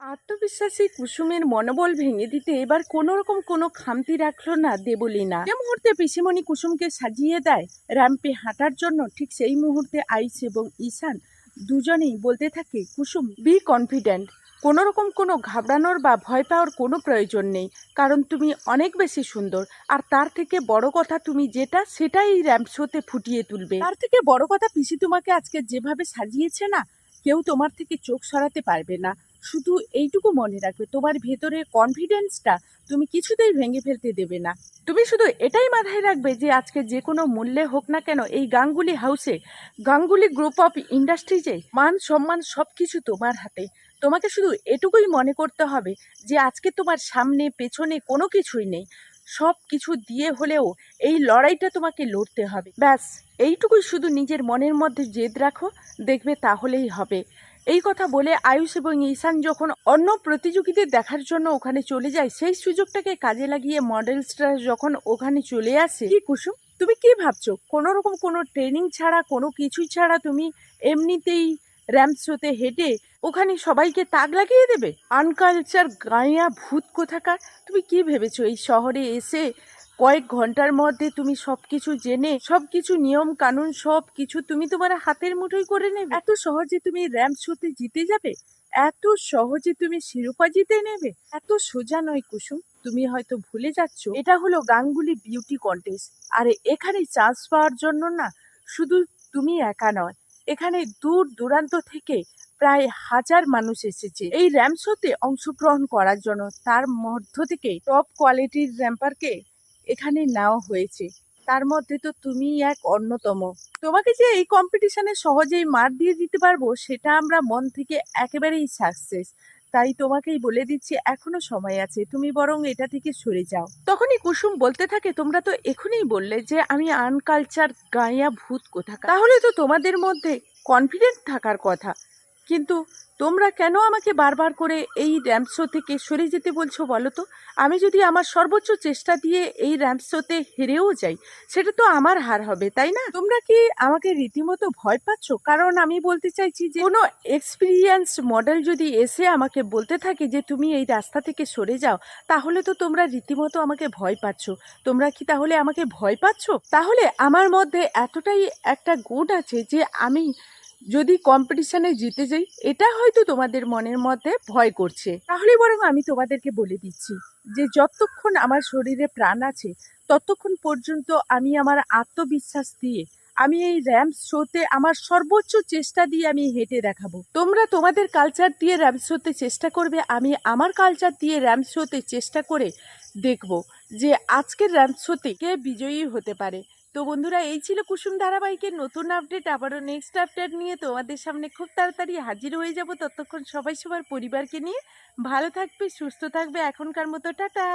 আত্মবিশ্বাসী কুসুমের মনোবল ভেঙে দিতে এবার কোনো রকম কোনো খামতি রাখল না দেবলীনা। যে মুহূর্তে পিসিমণি কুসুমকে সাজিয়ে দেয় র্যাম্পে হাঁটার জন্য ঠিক সেই মুহূর্তে আইস এবং ঈশান দুজনেই বলতে থাকে, কুসুম বি কনফিডেন্ট কোনো রকম কোনো ঘাবড়ানোর বা ভয় পাওয়ার কোনো প্রয়োজন নেই, কারণ তুমি অনেক বেশি সুন্দর। আর তার থেকে বড় কথা তুমি যেটা, সেটাই র্যাম্প শোতে ফুটিয়ে তুলবে। তার থেকে বড় কথা পিসি তোমাকে আজকে যেভাবে সাজিয়েছে না, কেউ তোমার থেকে চোখ সরাতে পারবে না। শুধু এইটুকু মনে রাখবে, তোমার ভেতরের কনফিডেন্সটা তুমি কিছুতেই ভেঙে ফেলতে দেবে না। তুমি শুধু এটাই মাথায় রাখবে যে আজকে যে কোনো মূল্যে হোক না কেন এই গাঙ্গুলি হাউসে গাঙ্গুলি গ্রুপ অফ ইন্ডাস্ট্রিজে মান, সম্মান সব কিছু তোমার হাতে। তোমাকে শুধু এটুকুই মনে করতে হবে যে আজকে তোমার সামনে, পেছনে কোনো কিছুই নেই। সব কিছু দিয়ে হলেও এই লড়াইটা তোমাকে লড়তে হবে। ব্যাস, এইটুকুই শুধু নিজের মনের মধ্যে জেদ রাখো, দেখবে তাহলেই হবে। এই কথা বলে আয়ুষ এবং ঈশান যখন অন্য প্রতিযোগীদের দেখার জন্য ওখানে চলে যায়, সেই সুযোগটাকে কাজে লাগিয়ে মডেলসরা যখন ওখানে চলে আসে, কি কুসুম? তুমি কি ভাবছ? কোনো রকম কোনো ট্রেনিং ছাড়া, কোনো কিছুই ছাড়া তুমি এমনিতেই র্যাম্প শোতে হেঁটে ওখানে সবাইকে তাক লাগিয়ে দেবে? আনকালচার গাঁয়া ভূত কোথাকার? তুমি কি ভেবেছো এই শহরে এসে কয়েক ঘণ্টার মধ্যে তুমি সব কিছু জেনে সব কিছু নিয়ম কানুন সব কিছু তুমি তোমার হাতের মুঠোয় করে নেবে। এত সহজে তুমি র্যাম্প শোতে জিতে যাবে? এত সহজে তুমি শিরোপা জিতে নেবে? এত সোজা নয় কুসুম, তুমি হয়তো ভুলে যাচ্ছ। এটা হলো গাঙ্গুলি বিউটি কন্টেস্ট আর এখানে চান্স পাওয়ার জন্য না, শুধু তুমি একা নয়, এখানে দূর দূরান্ত থেকে প্রায় হাজার মানুষ এসেছে। এই র্যাম্প শোতে অংশগ্রহণ করার জন্য তার মধ্য থেকে টপ কোয়ালিটির র্যাম্পারকে এখানে নেওয়া হয়েছে। তার মধ্যে তো তুমি এক অন্যতম। তোমাকে যে এই কম্পিটিশনে সহজেই মার দিয়ে দিতে পারব, সেটা আমরা মন থেকে একেবারেই সাকসেস তাই তোমাকেই বলে দিচ্ছি, এখনও সময় আছে, তুমি বরং এটা থেকে সরে যাও। তখনই কুসুম বলতে থাকে, তোমরা তো এখনই বললে যে আমি আনকালচার গাঁয়া ভূত কোথাকার। তাহলে তো তোমাদের মধ্যে কনফিডেন্ট থাকার কথা। কিন্তু তোমরা কেন আমাকে বারবার করে এই র্যাম্প শো থেকে সরে যেতে বলছো বলো তো? আমি যদি আমার সর্বোচ্চ চেষ্টা দিয়ে এই র্যাম্প শোতে হেরেও যাই, সেটা তো আমার হার হবে, তাই না? তোমরা কি আমাকে রীতিমতো ভয় পাচ্ছ? কারণ আমি বলতে চাইছি যে কোনো এক্সপিরিয়েন্স মডেল যদি এসে আমাকে বলতে থাকে যে তুমি এই রাস্তা থেকে সরে যাও, তাহলে তো তোমরা রীতিমতো আমাকে ভয় পাচ্ছ। তোমরা কি তাহলে আমাকে ভয় পাচ্ছ? তাহলে আমার মধ্যে এতটাই একটা গুণ আছে যে আমি যদি কম্পিটিশনে জিতে যাই, এটা হয়তো তোমাদের মনের মধ্যে ভয় করছে। তাহলে বরং আমি তোমাদেরকে বলে দিচ্ছি যে যতক্ষণ আমার শরীরে প্রাণ আছে, ততক্ষণ পর্যন্ত আমি আমার আত্মবিশ্বাস দিয়ে, আমি এই র্যাম্প শোতে আমার সর্বোচ্চ চেষ্টা দিয়ে আমি হেঁটে দেখাবো। তোমরা তোমাদের কালচার দিয়ে র্যাম্প শোতে চেষ্টা করবে, আমি আমার কালচার দিয়ে র্যাম্প শোতে চেষ্টা করে দেখব যে আজকের র্যাম্প শোতে কে বিজয়ী হতে পারে। তো বন্ধুরা, এই ছিল কুসুম ধারাবাহিকের নতুন আপডেট আবারও নেক্সট আপডেট নিয়ে তোমাদের সামনে খুব তাড়াতাড়ি হাজির হয়ে যাব। ততক্ষণ সবাই সবার পরিবারকে নিয়ে ভালো থাকবে, সুস্থ থাকবে। এখনকার মতো, টাটা!